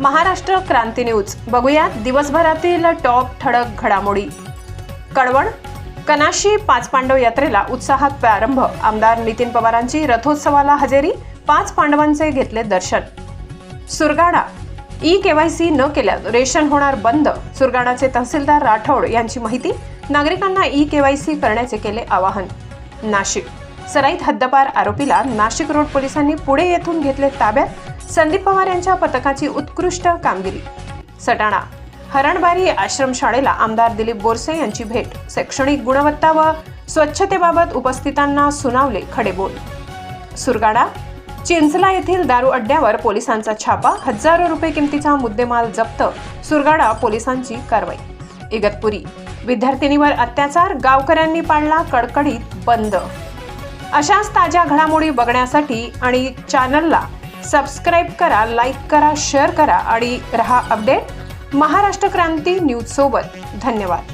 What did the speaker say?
महाराष्ट्र क्रांती news. बघूयात दिवसभरातील top ठळक घडामोडी. कळवण कनाशी पाच पांडव यात्रेला उत्साहात प्रारंभ. आमदार नितीन पवारांची रथोत्सवाला हजेरी पाच पांडवांचे घेतले दर्शन. सुरगाडा ई केवायसी न केल्यास रेशन होणार बंद. सुरगाणाचे तहसीलदार राठोड यांची माहिती नागरिकांना ई केवायसी करण्याचे केले आवाहन. नाशिक सराईत हद्दपार आरोपीला नाशिक रोड पोलिसांनी पुणे येथून घेतले ताब्यात संदीप पवार यांच्या पथकाची उत्कृष्ट कामगिरी. सटाणा. हरणबारी आश्रमशाळेला आमदार दिलीप बोरसे यांची भेट. शैक्षणिक गुणवत्ता व स्वच्छतेबाबत उपस्थितांना सुनावले खडेबोल. सुरगाडा. चिंचला येथील दारू अड्ड्यावर पोलिसांचा छापा हजारो रुपये किमतीचा मुद्देमाल जप्त सुरगाडा पोलिसांची कारवाई. इगतपुरी. विद्यार्थिनीवर अत्याचार गावकऱ्यांनी पाळला कडकडीत बंद. अशाच ताज्या घडामोडी बघण्यासाठी आणि चॅनलला सबस्क्राईब करा लाईक करा शेअर करा आणि रहा अपडेट महाराष्ट्र क्रांती न्यूज सोबत धन्यवाद.